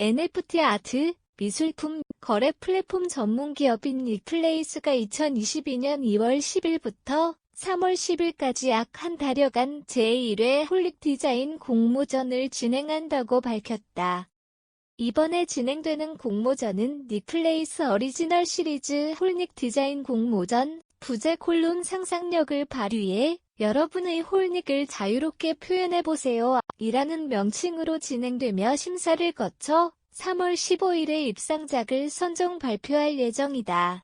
NFT 아트, 미술품, 거래 플랫폼 전문 기업인 닉플레이스가 2022년 2월 10일부터 3월 10일까지 약 한 달여간 제1회 홀릭 디자인 공모전을 진행한다고 밝혔다. 이번에 진행되는 공모전은 닉플레이스 어리지널 시리즈 홀닉 디자인 공모전, 부재 콜론 상상력을 발휘해 여러분의 홀닉을 자유롭게 표현해보세요. 이라는 명칭으로 진행되며 심사를 거쳐 3월 15일에 입상작을 선정 발표할 예정이다.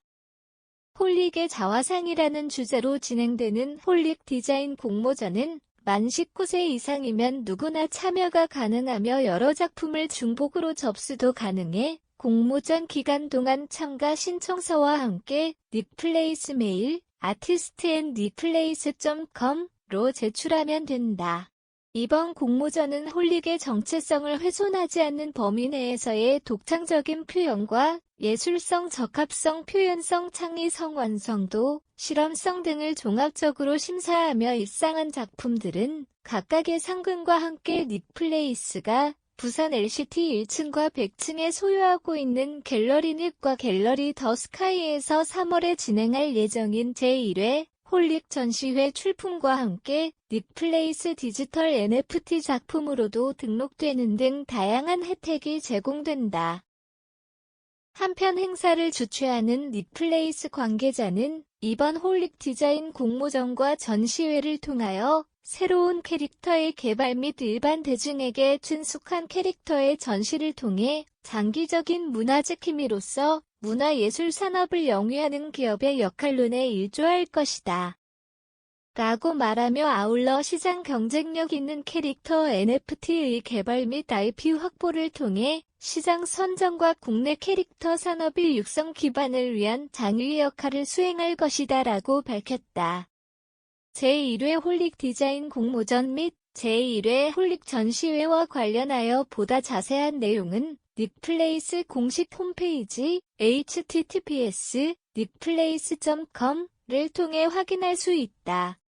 홀릭의 자화상이라는 주제로 진행되는 홀릭 디자인 공모전은 만 19세 이상이면 누구나 참여가 가능하며 여러 작품을 중복으로 접수도 가능해 공모전 기간 동안 참가 신청서와 함께 닉플레이스 메일 artistandnicplace.com로 제출하면 된다. 이번 공모전은 홀릭의 정체성을 훼손하지 않는 범위 내에서의 독창적인 표현과 예술성, 적합성, 표현성, 창의성, 완성도, 실험성 등을 종합적으로 심사하며 입상한 작품들은 각각의 상금과 함께 닉플레이스가 부산 LCT 1층과 100층에 소유하고 있는 갤러리 닉과 갤러리 더 스카이에서 3월에 진행할 예정인 제1회 홀릭 전시회 출품과 함께 닉플레이스 디지털 NFT 작품으로도 등록되는 등 다양한 혜택이 제공된다. 한편 행사를 주최하는 닉플레이스 관계자는 이번 홀릭 디자인 공모전과 전시회를 통하여 새로운 캐릭터의 개발 및 일반 대중에게 친숙한 캐릭터의 전시를 통해 장기적인 문화적 힘으로서 문화예술 산업을 영위하는 기업의 역할론에 일조할 것이다. 라고 말하며 아울러 시장 경쟁력 있는 캐릭터 NFT의 개발 및 IP 확보를 통해 시장 선정과 국내 캐릭터 산업의 육성 기반을 위한 장유의 역할을 수행할 것이다 라고 밝혔다. 제1회 홀릭 디자인 공모전 및 제1회 홀릭 전시회와 관련하여 보다 자세한 내용은 닉플레이스 공식 홈페이지 https 닉플레이스.com을 통해 확인할 수 있다.